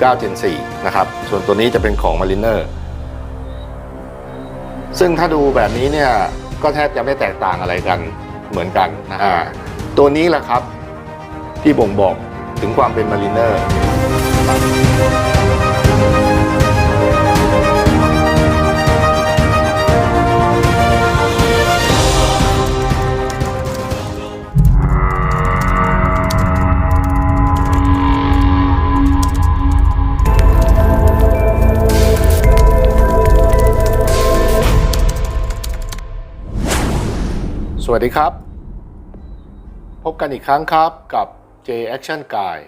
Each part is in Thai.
19 Gen 4นะครับ ส่วนตัวนี้จะเป็นของ Mariner ซึ่งถ้าดูแบบนี้เนี่ย ก็แทบจะไม่แตกต่างอะไรกันเหมือนกันนะฮะตัวนี้แหละครับที่บ่งบอกถึงความเป็น Mariner วัสดีครับ พบกันอีกครั้งครับกับ J Action Guy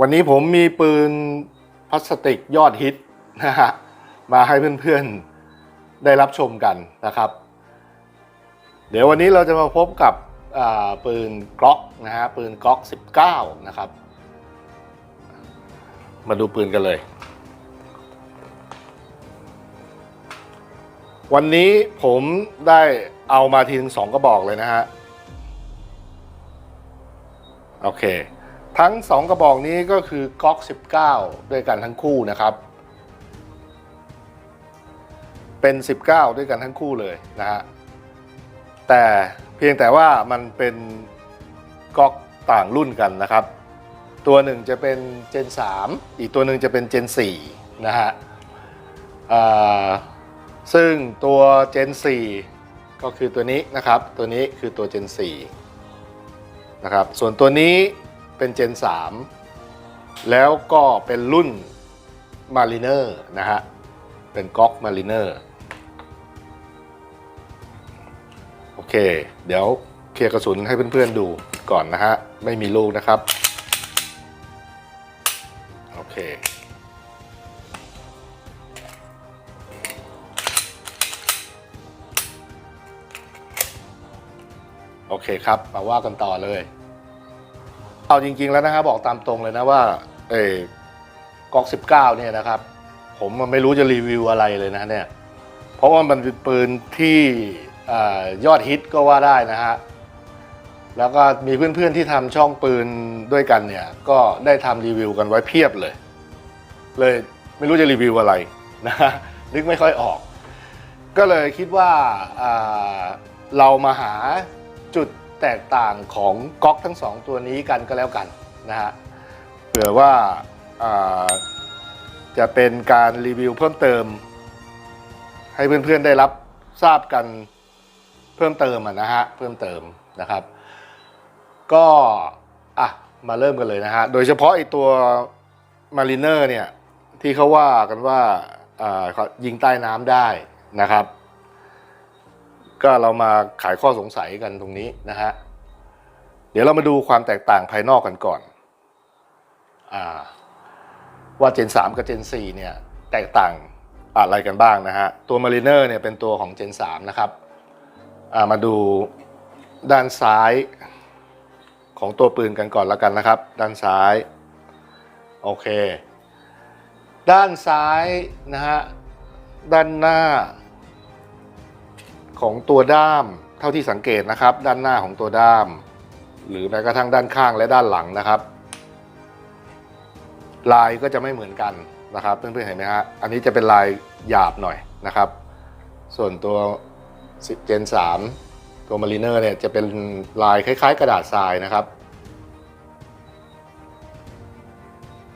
วันนี้ผมมีปืนพลาสติกยอดฮิตนะฮะมาให้เพื่อนๆได้รับชมกันนะครับ เดี๋ยววันนี้เราจะมาพบกับปืนกล็อกนะฮะปืนกล็อก 19 นะครับ มาดูปืนกันเลย วันนี้ผมได้เอามาทีถึงสองกระบอกเลยนะฮะ โอเค ทั้งสองกระบอกนี้ก็คือก๊อก19 ด้วยกันทั้งคู่นะครับ เป็น 19 ด้วยกันทั้งคู่เลยนะฮะ แต่เพียงแต่ว่ามันเป็นก๊อกต่างรุ่นกันนะครับ ตัวหนึ่งจะเป็น Gen 3 อีกตัวหนึ่งจะเป็น Gen 4 นะฮะ ซึ่งตัว Gen 4 ก็คือตัวนี้นะครับ ตัวนี้คือตัว Gen 4 นะครับ ส่วนตัวนี้เป็น Gen 3 แล้วก็เป็นรุ่น Mariner นะฮะ เป็นก๊อก Mariner โอเค เดี๋ยวเคลียร์กระสุนให้เพื่อนๆดูก่อนนะฮะ ไม่มีลูกนะครับ โอเค โอเคครับมาว่ากันต่อเลย เอาจริง ๆแล้วนะฮะบบอกตามตรงเลยนะว่า เอกอก19เก้าเนี่ยนะครับ ผมมันไม่รู้จะรีวิวอะไรเลยนะเนี่ย เพราะว่ามันเป็นปืนที่อยอดฮิตก็ว่าได้นะฮะแล้วก็มีเพื่อนๆที่ทำช่องปืนด้วยกันเนี่ย ก็ได้ทำรีวิวกันไว้เพียบเลย เลยไม่รู้จะรีวิวอะไรนะนึกไม่ค่อยออก ก็เลยคิดว่าอ่าเรามาหา จุดแตกต่างของก๊อกทั้งสองตัวนี้กันก็แล้วกันนะฮะเผื่อว่าาจะเป็นการรีวิวเพิ่มเติม ให้เพื่อนๆได้รับทราบกันเพิ่มเติมนะฮะเพิ่มเติมนะครับ ก็อะมาเริ่มกันเลยนะฮะโดยเฉพาะไอตัว Mariner เนี่ยที่เขาว่ากันว่าอ่ายิงใต้น้ำได้นะครับ ก็เรามาขายข้อสงสัยกันตรงนี้นะฮะ เดี๋ยวเรามาดูความแตกต่างภายนอกกันก่อนอว่า Gen 3 กับ Gen 4เนี่ยแตกต่างอะไรกันบ้างนะฮะ ตัว Mariner เนี่ยเป็นตัวของ Gen 3 นะครับ มาดูด้านซ้ายของตัวปืนกันก่อนแล้วกันนะครับ ด้านซ้าย โอเค ด้านซ้ายนะฮะ ด้านหน้า ของตัวด้ามเท่าที่สังเกตนะครับ ด้านหน้าของตัวด้าม หรือแม้กระทั่งด้านข้างและด้านหลังนะครับ ลายก็จะไม่เหมือนกันนะครับเพื่อนๆเห็นไหมฮะอันนี้จะเป็นลายหยาบหน่อยนะครับ ส่วนตัวเจน3ตัวมารีเนอร์เนี่ยจะเป็นลายคล้าย ๆ กระดาษทรายนะครับ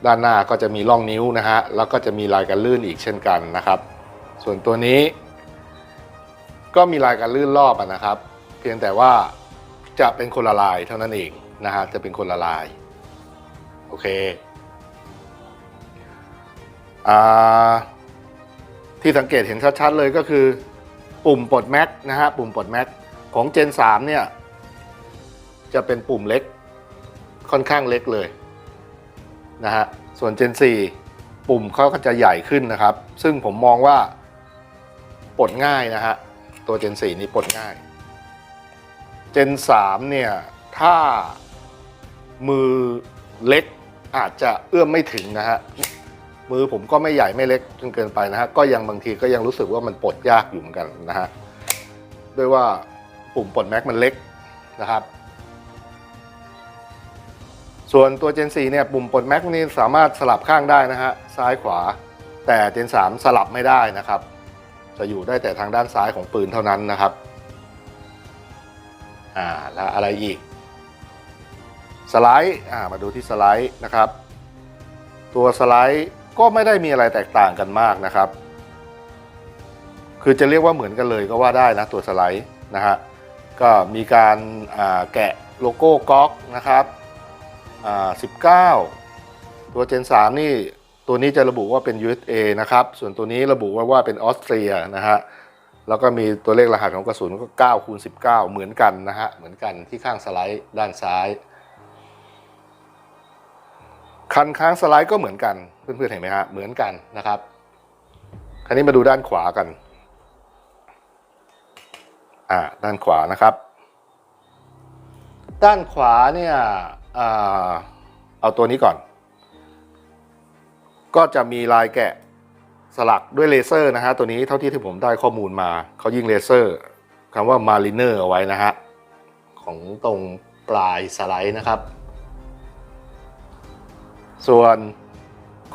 ด้านหน้าก็จะมีร่องนิ้วนะฮะแล้วก็จะมีลายกันลื่นอีกเช่นกันนะครับ ส่วนตัวนี้ ก็มีลายการลื่นรอบอะนะครับ เพียงแต่ว่าจะเป็นคนละลายเท่านั้นเองนะฮะจะเป็นคนละลายโอเคอ่าที่สังเกตเห็นชัดๆเลยก็คือ ปุ่มปลดแม็กนะฮะปุ่มปลดแม็กของ Gen 3 เนี่ย จะเป็นปุ่มเล็กค่อนข้างเล็กเลยนะฮะส่วน Gen 4 ปุ่มเขาก็จะใหญ่ขึ้นนะครับ ซึ่งผมมองว่าปลดง่ายนะฮะ ตัว Gen 4 นี้ปลดง่าย Gen 3 เนี่ย ถ้ามือเล็กอาจจะเอื้อมไม่ถึงนะฮะ มือผมก็ไม่ใหญ่ไม่เล็กจนเกินไปนะฮะ ก็ยังบางทีก็ยังรู้สึกว่ามันปลดยากอยู่เหมือนกันนะฮะ ด้วยว่าปุ่มปลดแม็กมันเล็กนะครับ ส่วนตัว Gen 4 เนี่ยปุ่มปลดแม็กนี่สามารถสลับข้างได้นะฮะซ้ายขวาแต่ Gen 3 สลับไม่ได้นะครับ จะอยู่ได้แต่ทางด้านซ้ายของปืนเท่านั้นนะครับอ่าแล้วอะไรอีก สไลด์อ่ามาดูที่สไลด์นะครับ ตัวสไลด์ก็ไม่ได้มีอะไรแตกต่างกันมากนะครับ คือจะเรียกว่าเหมือนกันเลยก็ว่าได้นะตัวสไลด์นะฮะก็มีการาแกะโลโก้ก๊อกนะครับอ่า19 ตัว Gen 3 นี่ ตัวนี้จะระบุว่าเป็น USA นะครับ ส่วนตัวนี้ระบุไว้ว่าเป็นออสเตรียนะฮะ แล้วก็มีตัวเลขรหัสของกระสุนก็9คูณ19 เหมือนกันนะฮะ เหมือนกันที่ข้างสไลด์ด้านซ้าย คันค้างสไลด์ก็เหมือนกัน เพื่อนๆเห็นไหมฮะ เหมือนกันนะครับ คราวนี้มาดูด้านขวากัน อ่า ด้านขวานะครับ ด้านขวาเนี่ย อ่า เอาตัวนี้ก่อน ก็จะมีลายแกะสลักด้วยเลเซอร์นะฮะตัวนี้เท่าที่ที่ผมได้ข้อมูลมาเขายิงเลเซอร์คำว่า Mariner เอาไว้นะฮะของตรงปลายสไลด์นะครับ ส่วน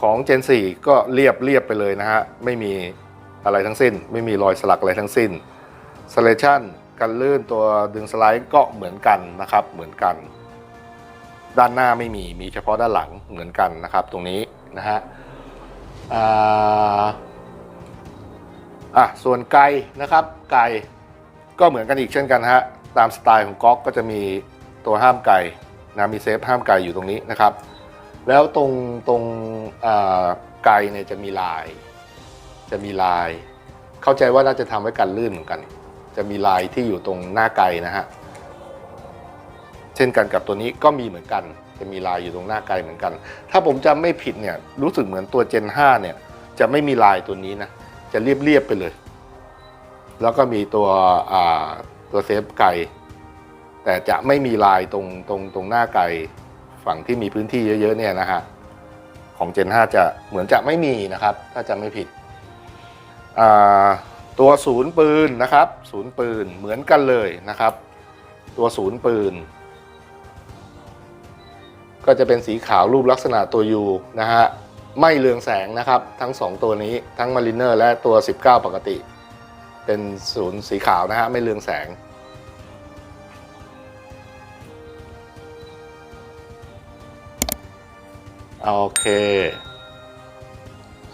ของ Gen 4 ก็เรียบเรียบไปเลยนะฮะ ไม่มีอะไรทั้งสิ้น ไม่มีรอยสลักอะไรทั้งสิ้น s e l e c t i o n กันลื่นตัวดึงสไลด์ก็เหมือนกันนะครับ เหมือนกัน ด้านหน้าไม่มีมีเฉพาะด้านหลังเหมือนกันนะครับ ตรงนี้นะฮะ อ่าอะส่วนไก่นะครับ ไก่ก็เหมือนกันอีกเช่นกันฮะตามสไตล์ของก๊อกก็จะมีตัวห้ามไก่นะมีเซฟห้ามไก่อยู่ตรงนี้นะครับ แล้วตรงตรงไก่เนี่ยจะมีลาย จะมีลาย เข้าใจว่าน่าจะทำไว้กันลื่นเหมือนกัน จะมีลายที่อยู่ตรงหน้าไก่นะฮะเช่นกันกับตัวนี้ก็มีเหมือนกัน จะมีลายอยู่ตรงหน้าไกลเหมือนกัน ถ้าผมจำไม่ผิดเนี่ยรู้สึกเหมือนตัว Gen 5 เนี่ย จะไม่มีลายตัวนี้นะ จะเรียบๆไปเลย แล้วก็มีตัวตัวเซฟไกลแต่จะไม่มีลายตรงตรงตรงหน้าไกลฝั่งที่มีพื้นที่เยอะๆเนี่ยนะฮะของ Gen 5 จะเหมือนจะไม่มีนะครับ ถ้าจำไม่ผิด ตัวศูนย์ปืนนะครับ ศูนย์ปืนเหมือนกันเลยนะครับ ตัวศูนย์ปืน ก็จะเป็นสีขาวรูปลักษณะตัว U นะฮะไม่เรืองแสงนะครับ ทั้ง 2 ตัวนี้ทั้ง Mariner และตัว 19 ปกติ เป็นศูนย์สีขาวนะฮะไม่เรืองแสง โอเค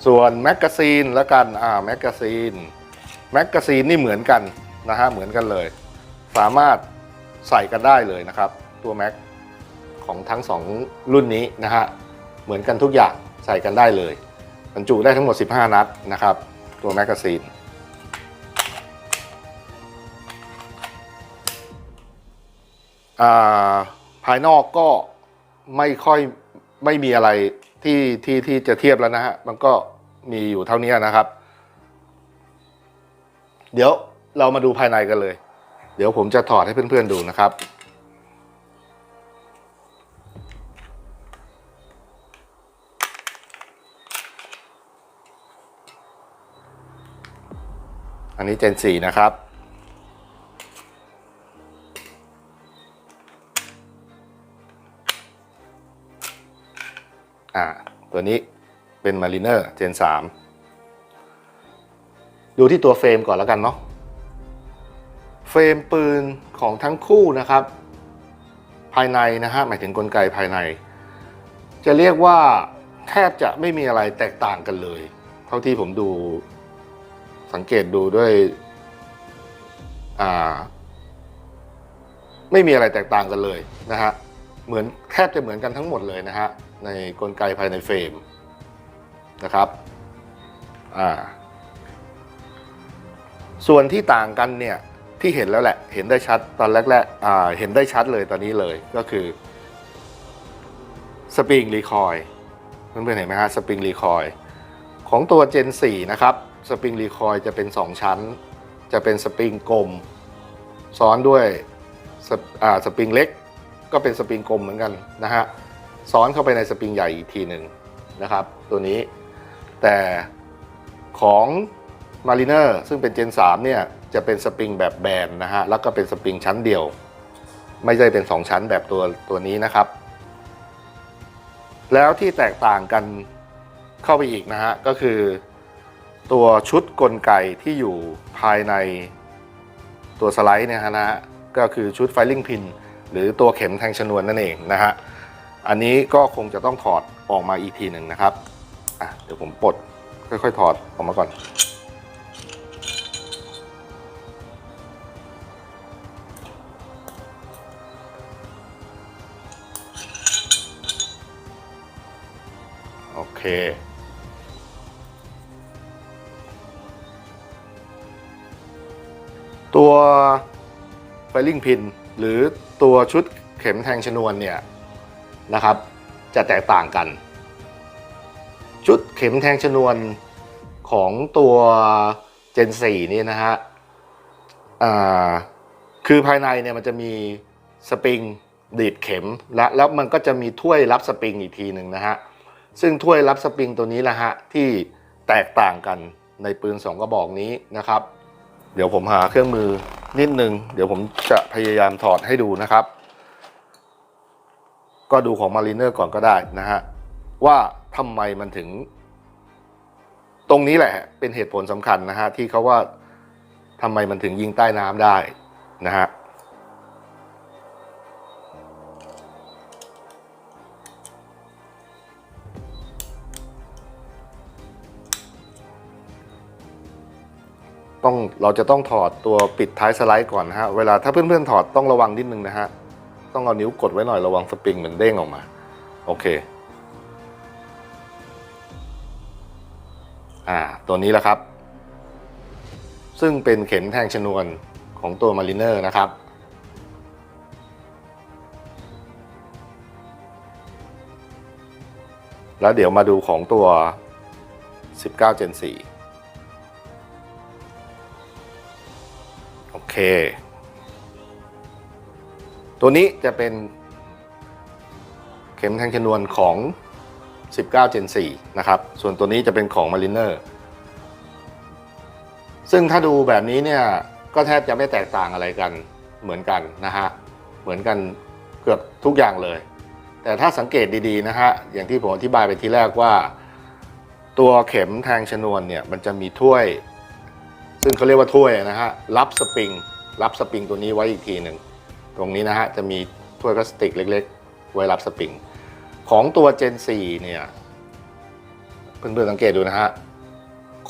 ส่วนแมกกาซีนแล้วกันอ่าแมกกาซีนแมกกาซีนนี่เหมือนกันนะฮะเหมือนกันเลย สามารถใส่กันได้เลยนะครับ ตัวแม็ก ของทั้ง 2 รุ่นนี้นะฮะเหมือนกันทุกอย่างใส่กันได้เลยบรรจุได้ทั้งหมด 15 นัดนะครับ ตัวแมกกาซีนอ่าภายนอกก็ไม่ค่อยไม่มีอะไรที่ที่ที่จะเทียบแล้วนะฮะ มันก็มีอยู่เท่านี้นะครับ เดี๋ยวเรามาดูภายในกันเลย เดี๋ยวผมจะถอดให้เพื่อนๆดูนะครับ อันนี้ Gen 4นะครับ อ่า ตัวนี้เป็น Mariner Gen 3 ดูที่ตัวเฟรมก่อนแล้วกันเนาะ เฟรมปืนของทั้งคู่นะครับ ภายในนะฮะ หมายถึงกลไกภายใน จะเรียกว่าแทบจะไม่มีอะไรแตกต่างกันเลย เท่าที่ผมดู สังเกตดูด้วยอ่าไม่มีอะไรแตกต่างกันเลยนะฮะเหมือนแทบจะเหมือนกันทั้งหมดเลยนะฮะในกลไกภายในเฟรมนะครับอ่าส่วนที่ต่างกันเนี่ยที่เห็นแล้วแหละ เห็นได้ชัดตอนแรกๆอ่าเห็นได้ชัดเลยตอนนี้เลยก็คือสปริงรีคอยเพื่อนๆเห็นไหมฮะสปริงรีคอยของตัว Gen 4 นะครับ สปริงรีคอยจะเป็น 2 ชั้น จะเป็นสปริงกลม ซ้อนด้วยสปอ่าสปริงเล็ก ก็เป็นสปริงกลมเหมือนกันนะฮะซ้อนเข้าไปในสปริงใหญ่อีกทีหนึ่งนะครับ ตัวนี้แต่ของ Mariner ซึ่งเป็น Gen 3เนี่ยจะเป็นสปริงแบบแบนนะฮะแล้วก็เป็นสปริงชั้นเดียว ไม่ใช่เป็น 2 ชั้นแบบตัวตัวนี้นะครับ แล้วที่แตกต่างกันเข้าไปอีกนะฮะก็คือ ตัวชุดกลไกที่อยู่ภายในตัวสไลด์เนี่ยนะฮะก็คือชุดไฟลิ่งพินหรือตัวเข็มแทงชนวนนั่นเองนะฮะอันนี้ก็คงจะต้องถอดออกมาอีกทีหนึ่งนะครับอะเดี๋ยวผมปลดค่อยๆถอดออกมาก่อนโอเค ตัวไฟลิ่งพิน หรือตัวชุดเข็มแทงชนวนเนี่ยนะครับ จะแตกต่างกัน ชุดเข็มแทงชนวนของตัว Gen 4นี่นะฮะคือภายในเนี่ยมันจะมีสปริงดีดเข็มและแล้วมันก็จะมีถ้วยรับสปริงอีกทีหนึ่งนะฮะซึ่งถ้วยรับสปริงตัวนี้แหละฮะที่แตกต่างกันในปืน 2 กระบอกนี้นะครับ เดี๋ยวผมหาเครื่องมือนิดนึง เดี๋ยวผมจะพยายามถอดให้ดูนะครับ ก็ดูของ Mariner ก่อนก็ได้นะฮะ ว่าทำไมมันถึง ตรงนี้แหละ เป็นเหตุผลสำคัญนะฮะ ที่เขาว่าทำไมมันถึงยิงใต้น้ำได้นะฮะ ต้องเราจะต้องถอดตัวปิดท้ายสไลด์ก่อนนะฮะเวลาถ้าเพื่อนๆถอดต้องระวังนิดนึงนะฮะต้องเอานิ้วกดไว้หน่อยระวังสปริงเหมือนเด้งออกมา โอเคอ่าตัวนี้แหละครับ ซึ่งเป็นเข็มแทงชนวนของตัว Mariner นะครับแล้วเดี๋ยวมาดูของตัว 19 Gen 4 เค ตัวนี้จะเป็นเข็มแทงชนวนของ 19 Gen 4 นะครับ ส่วนตัวนี้จะเป็นของ Mariner ซึ่งถ้าดูแบบนี้เนี่ย ก็แทบจะไม่แตกต่างอะไรกันเหมือนกันนะฮะ เหมือนกันเกือบทุกอย่างเลย แต่ถ้าสังเกตดีๆนะฮะ อย่างที่ผมอธิบายไปทีแรกว่า ตัวเข็มแทงชนวนเนี่ย มันจะมีถ้วย ซึ่งเขาเรียกว่าถ้วยนะฮะรับสปริงรับสปริงตัวนี้ไว้อีกทีหนึ่งตรงนี้นะฮะจะมีถ้วยพลาสติกเล็ก ๆ ไว้รับสปริงของตัว Gen 4เนี่ยเพื่อนๆสังเกตดูนะฮะ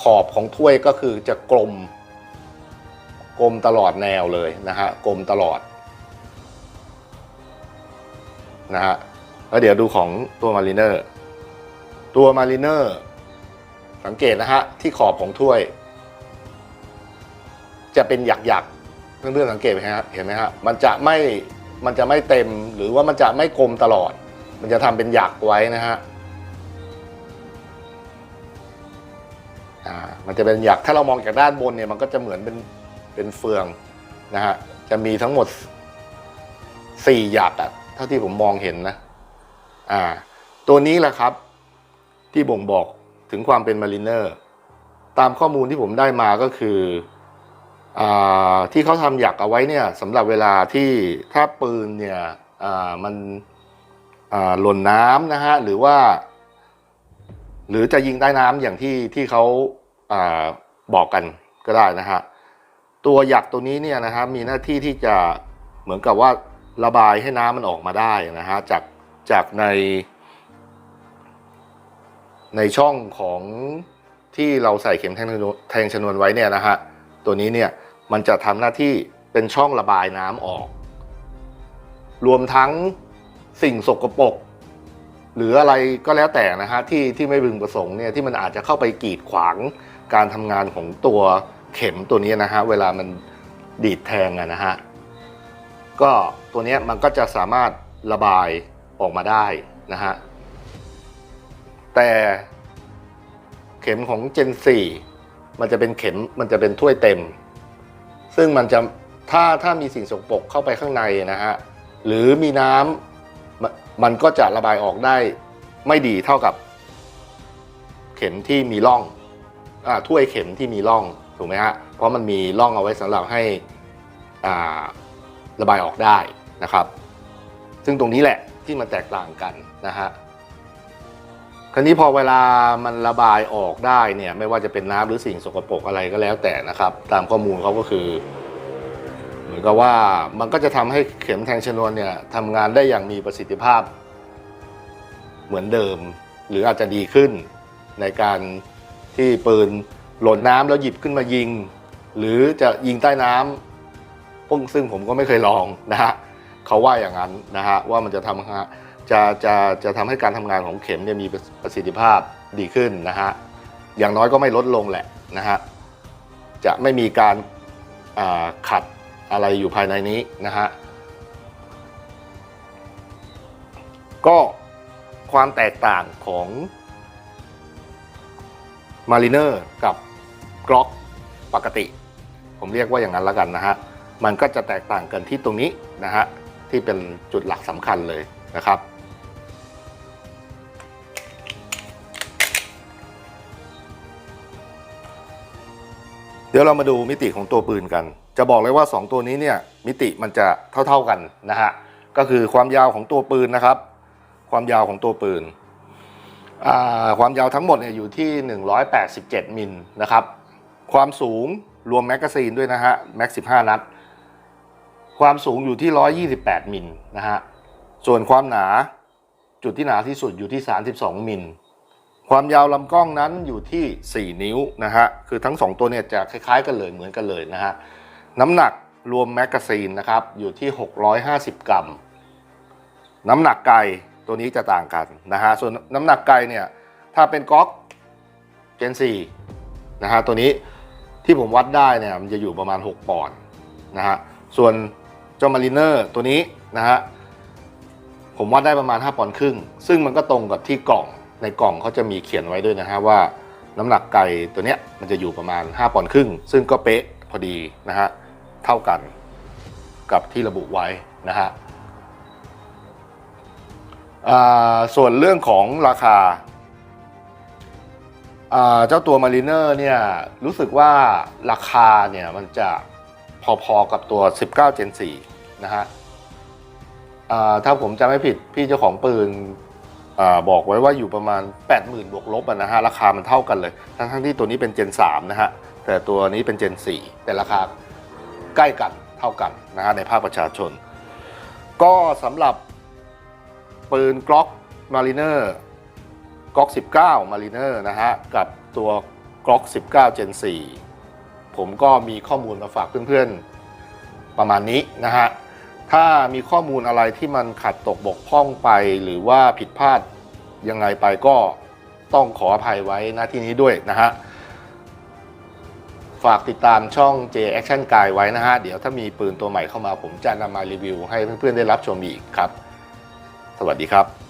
ขอบของถ้วยก็คือจะกลม กลมตลอดแนวเลยนะฮะกลมตลอดนะฮะแล้วเดี๋ยวดูของตัว Mariner ตัว Mariner สังเกตนะฮะที่ขอบของถ้วย จะเป็นหยักๆเพื่อนๆสังเกตไหมฮะเห็นไหมฮะมันจะไม่มันจะไม่เต็มหรือว่ามันจะไม่กลมตลอด มันจะทำเป็นหยักไว้นะฮะอ่ามันจะเป็นหยักถ้าเรามองจากด้านบนเนี่ยมันก็จะเหมือนเป็นเป็นเฟืองนะฮะจะมีทั้งหมดสี่หยักอะเท่าที่ผมมองเห็นนะอ่า ตัวนี้แหละครับ ที่บ่งบอกถึงความเป็นมาริเนอร์ ตามข้อมูลที่ผมได้มาก็คือ ที่เขาทำหยักเอาไว้เนี่ยสำหรับเวลาที่ถ้าปืนเนี่ยมันหล่นน้ำนะฮะหรือว่า หรือจะยิงใต้น้ำอย่างที่ที่เขาอาบอกกันก็ได้นะฮะตัวหยักตัวนี้เนี่ยนะฮะมีหน้าที่ที่จะเหมือนกับว่าระบายให้น้ำมันออกมาได้นะฮะจากจากใน ในช่องของที่เราใส่เข็มแทงแทงชนวนไว้เนี่ยนะฮะ ตัวนี้เนี่ยมันจะทำหน้าที่เป็นช่องระบายน้ำออก รวมทั้งสิ่งสกปรกหรืออะไรก็แล้วแต่นะฮะที่ที่ไม่พึงประสงค์เนี่ยที่มันอาจจะเข้าไปกีดขวางการทำงานของตัวเข็มตัวนี้นะฮะเวลามันดีดแทงอะนะฮะก็ตัวนี้มันก็จะสามารถระบายออกมาได้นะฮะแต่เข็มของ Gen 4 มันจะเป็นเข็มมันจะเป็นถ้วยเต็ม ซึ่งมันจะถ้าถ้ามีสิ่งสกปรกเข้าไปข้างในนะฮะหรือมีน้ำมมันก็จะระบายออกได้ไม่ดีเท่ากับ เข็มที่มีร่องอ่าถ้วยเข็มที่มีร่องถูกไหมฮะเพราะมันมีร่องเอาไว้สำหรับให้อ่าระบายออกได้นะครับ ซึ่งตรงนี้แหละที่มันแตกต่างกันนะฮะ คราวนี้พอเวลามันระบายออกได้เนี่ยไม่ว่าจะเป็นน้ำหรือสิ่งสกปรกอะไรก็แล้วแต่นะครับ ตามข้อมูลเขาก็คือ เหมือนกับว่ามันก็จะทำให้เข็มแทงชนวนเนี่ยทำงานได้อย่างมีประสิทธิภาพ เหมือนเดิม หรืออาจจะดีขึ้นในการที่ปืนหล่นน้ำแล้วหยิบขึ้นมายิง หรือจะยิงใต้น้ำซึ่งซึ่งผมก็ไม่เคยลองนะฮะเขาว่าอย่างนั้นนะฮะว่ามันจะทำ จะจะจะทำให้การทำงานของเข็มเนี่ยมีประสิทธิภาพดีขึ้นนะฮะอย่างน้อยก็ไม่ลดลงแหละนะฮะจะไม่มีการอ่าขัดอะไรอยู่ภายในนี้นะฮะก็ความแตกต่างของ Mariner กับกล็อกปกติ ผมเรียกว่าอย่างนั้นแล้วกันนะฮะ มันก็จะแตกต่างกันที่ตรงนี้นะฮะ ที่เป็นจุดหลักสำคัญเลยนะครับ เดี๋ยวเรามาดูมิติของตัวปืนกัน จะบอกเลยว่า 2 ตัวนี้เนี่ยมิติมันจะเท่า ๆกันนะฮะก็คือความยาวของตัวปืนนะครับ ความยาวของตัวปืนความยาวทั้งหมดเนี่ยอยู่ที่ 187 มิลนะครับ ความสูงรวมแมกกาซีนด้วยนะฮะแม็ก 15 นัด ความสูงอยู่ที่ 128 มิลนะฮะ ส่วนความหนาจุดที่หนาที่สุดอยู่ที่ 32 มิล ความยาวลำกล้องนั้นอยู่ที่ 4 นิ้วนะฮะ คือทั้ง 2 ตัวเนี่ยจะคล้ายๆกันเลยเหมือนกันเลยนะฮะ น้ำหนักรวมแมกกาซีนนะครับอยู่ที่ 650 กรัม น้ำหนักไกตัวนี้จะต่างกันนะฮะ ส่วนน้ำหนักไกเนี่ยถ้าเป็นก๊อกเจน4นะฮะตัวนี้ที่ผมวัดได้เนี่ยมันจะอยู่ประมาณ 6 ปอนด์นะฮะ ส่วนเจ้ามารีเนอร์ตัวนี้นะฮะผมวัดได้ประมาณ 5 ปอนด์ครึ่ง ซึ่งมันก็ตรงกับที่กล่อง ในกล่องเขาจะมีเขียนไว้ด้วยนะฮะว่าน้ำหนักไก่ตัวเนี้ยมันจะอยู่ประมาณ 5ปอนด์ครึ่ง ซึ่งก็เป๊ะพอดีนะฮะเท่ากันกับที่ระบุไว้นะฮะส่วนเรื่องของราคาาเจ้าตัว Mariner เนี่ยรู้สึกว่าราคาเนี่ยมันจะพอๆกับตัว 19 Gen 4นะฮะถ้าผมจำไม่ผิดพี่เจ้าของปืน บอกไว้ว่าอยู่ประมาณ 80,000 บวกลบนะฮะราคามันเท่ากันเลย ทั้งๆที่ตัวนี้เป็น Gen 3นะฮะแต่ตัวนี้เป็น Gen 4แต่ราคาใกล้กันเท่ากันนะฮะในภาคประชาชน ก็สำหรับปืนกล็อกมารีเนอร์กล็อก19มารีเนอร์นะฮะกับตัวกล็อก19 Gen 4ผมก็มีข้อมูลมาฝากเพื่อนๆประมาณนี้นะฮะ ถ้ามีข้อมูลอะไรที่มันขัดตกบกพร่องไป หรือว่าผิดพลาดยังไงไปก็ต้องขออภัยไว้ณที่นี้ด้วยนะฮะ ฝากติดตามช่อง J Action Guy ไว้นะฮะ เดี๋ยวถ้ามีปืนตัวใหม่เข้ามาผมจะนำมารีวิวให้เพื่อนๆได้รับชมอีกครับ สวัสดีครับ